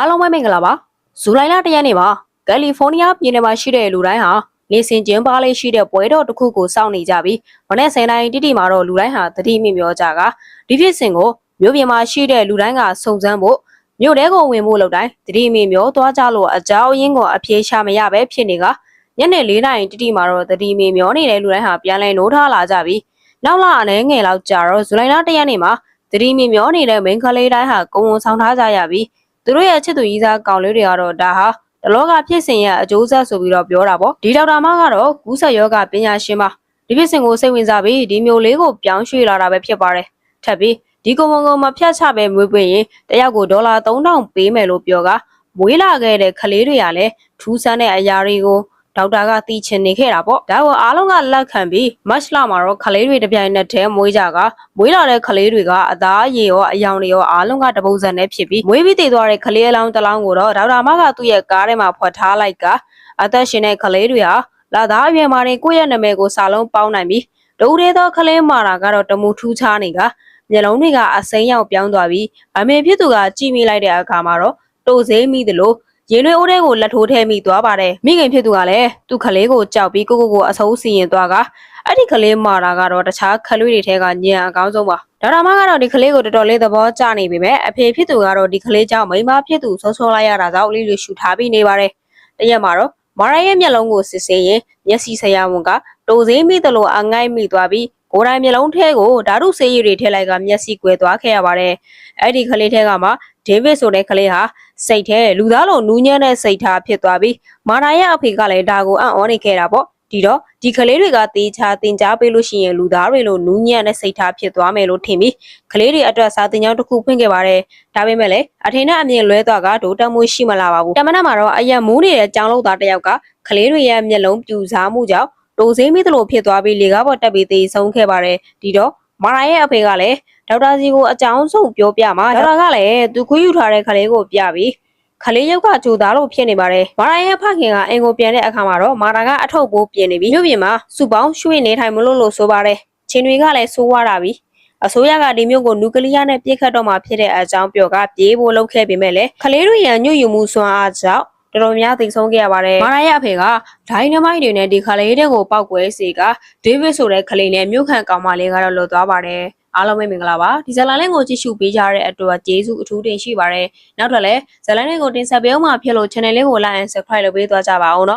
အားလုံးပဲမင်္ဂလာပါဇူလိုင်လ၁ရက်နေ့မှာကယ်လီဖိုးနီးယားပြည်နယ်မှာရှိတဲ့လူတိုင်းဟာနေစဉ်ကျင်းပလေးရှိတဲ့ပွဲတော်တစ်ခုကိုစောင့်နေကြပြီးမနေ့10နိုင်တိတိမှာတော့လူတိုင်းဟာတတိမိမျောကြကဒီဖြစ်စဉ်ကိုမြို့ပြင်မှာရှိတဲ့လူတိုင်းကစုံစမ်းဖို့မြို့ထဲကိုဝင်ဖို့လုပ်တိုင်းတတိမိမျောသွားကြလို့အကြောင်းရင်းကိုအပြေရှာမရပဲဖြစ်နေကညနေ၄နာရီတိတိမှာတော့တတိမိမျောနေတဲ့လူတိုင်းဟာပြန်လဲနိုးထားလာကြပြီးနောက်လာအနေငယ်လောက်ကြာတော့ဇူလိုင်လ၁ရက်နေ့မှာတတိမိမျောနေတဲ့မိန်းကလေးတိုင်းဟာကုံဝန်ဆောင်ထားကြရပြီး သူတို့ရဲ့ချစ်သူကြီးစားကောင်လေးတွေကတော့ဒါဟာတလောကဖြစ်စဉ်ရဲ့အကျိုးဆက်ဆိုပြီးတော့ပြောတာပေါ့ဒီဒေါက်တာမကတော့ကူးဆက်ယောဂပညာရှင်ပါဒီဖြစ်စဉ်ကိုစိတ်ဝင်စားပြီးဒီမျိုးလေးကိုပြောင်းရွှေ့လာတာပဲဖြစ်ပါတယ်ထပ်ပြီးဒီကုံကုံကုံမဖြတ်ချပဲမွေးပွင့်ရင်တယောက်ကိုဒေါ်လာ3000ပေးမယ်လို့ပြောကမွေးလာခဲ့တဲ့ကလေးတွေကလည်းထူးဆန်းတဲ့အရာတွေကို ဒေါက်တာကသိချင်နေခဲ့တာပေါ့ဒါကိုအားလုံးကလက်ခံပြီးမတ်လမှာတော့ကလေးတွေတစ်ပြိုင်နက်တည်းမွေးကြကမွေးလာတဲ့ကလေးတွေကအသားအရည်ရောအယောင်တွေရောအားလုံးကတပုံစံနဲ့ဖြစ်ပြီးမွေးပြီးတည်သွားတဲ့ကလေးအလောင်းတစ်လောင်းကိုတော့ဒေါက်တာမကသူ့ရဲ့ကားထဲမှာဖွက်ထားလိုက်ကအသက်ရှင်တဲ့ကလေးတွေဟာလာသားအရွယ်မှာနေကိုယ့်ရဲ့နာမည်ကိုစာလုံးပေါင်းနိုင်ပြီးဒုရဲသောကလေးမာတာကတော့တမူထူးခြားနေကမျက်လုံးတွေကအစိမ်းရောက်ပြောင်းသွားပြီးအမေဖြစ်သူကကြည့်မိလိုက်တဲ့အခါမှာတော့တိုစေးမိသလို ရင်တွေအိုးထဲကိုလက်ထိုးထဲမိသွားပါတယ်မိခင်ဖြစ်သူကလည်းသူ့ကလေးကိုကြောက်ပြီးကိုကိုကိုအဆုံးစီရင်သွားကအဲ့ဒီကလေးမာတာကတော့တခြားခလွေးတွေထဲကညံအကောင်းဆုံးပါဒေါက်တာမကတော့ဒီကလေးကိုတော်တော်လေးသဘောကျနေပြီမဲ့အဖေဖြစ်သူကတော့ဒီကလေးကြောင့်မိန်းမဖြစ်သူဆုံးဆုံးလိုက်ရတာကြောင့်လေးလေးရှူထားပြီးနေပါတယ်တရက်မှာတော့မာရရဲ့မျက်လုံးကိုစစ်ဆေးရင်မျက်စိဆရာဝန်ကတိုစေးမိသလိုအငိုက်မိသွားပြီး ကိုယ်တိုင်မျက်လုံးထဲကိုဓာတုဆေးရည်တွေထည့်လိုက်ကမျက်စိကွယ်သွားခဲ့ရပါတယ်အဲ့ဒီကလေးထဲကမှဒေးဗစ်ဆိုတဲ့ကလေးဟာစိတ်ထဲလူသားလိုနူးညံ့တဲ့စိတ်ထားဖြစ်သွားပြီးမာနာရဲ့အဖေကလည်းဒါကိုအံ့ဩနေခဲ့တာပေါ့ဒီတော့ဒီကလေးတွေကတေးချာတင် जा ပေးလို့ရှိရင်လူသားတွေလိုနူးညံ့တဲ့စိတ်ထားဖြစ်သွားမယ်လို့ထင်ပြီးကလေးတွေအတွက်စာတင်ကြောင်းတစ်ခုဖွင့်ခဲ့ပါတယ်ဒါပေမဲ့လည်းအထင်နဲ့အမြင်လွဲသွားကဒိုတက်မှုရှိမလာပါဘူးတမန်တော်မှာတော့အရက်မိုးနေတဲ့ကြောင်လောက်သားတစ်ယောက်ကကလေးတွေရဲ့မျက်လုံးပြူစားမှုကြောင့် တိုစင်းမိသလိုဖြစ်သွားပြီးလေကားပေါ်တက်ပြီးသေဆုံးခဲ့ပါတယ်ဒီတော့မာရာရဲ့အဖေကလည်းဒေါက်တာစီကိုအကြောင်းဆုံးပြောပြမှာဒေါက်တာကလည်းသူခွေးယူထားတဲ့ကလေးကိုပြပြီးခလေးရုပ်ကကြိုသားလို့ဖြစ်နေပါတယ်မာရာရဲ့ဖခင်ကအင်ကိုပြန်တဲ့အခါမှာတော့မာရာကအထုပ်ပိုးပြင်နေပြီးမြို့ပြင်မှာစုပေါင်းရွှေ့နေထိုင်မလို့လို့ဆိုပါတယ်ချင်းတွေကလည်းစိုးွားတာပြီးအစိုးရကဒီမျိုးကိုနျူကလ িয়ার နဲ့ပြစ်ခတ်တော့မှဖြစ်တဲ့အကြောင်းပြောကပြေးဖို့လုပ်ခဲ့ပေမဲ့လည်းခလေးတို့ရန်ညွတ်ယူမှုစွမ်းအားကြောင့် တော်တော်များသိဆုံးခဲ့ရပါတယ်မာရာရဲ့အဖေကဒိုင်းနမိုက်တွေနဲ့ဒီခလေးတွေကိုပောက်ကွဲစေကဒေးဗစ်ဆိုတဲ့ခလေးနဲ့မြို့ခံကောင်မလေးကတော့လွတ်သွားပါတယ်အားလုံးပဲမင်္ဂလာပါဒီဇလန်လေးကိုကြည့်ရှုပေးကြတဲ့အတွက်ကျေးဇူးအထူးတင်ရှိပါတယ်နောက်ထပ်လည်းဇလန်လေးကိုတင်ဆက်ပေးအောင်မှဖြစ်လို့ channel လေးကို like and subscribe လုပ်ပေးသွားကြပါအောင်နော်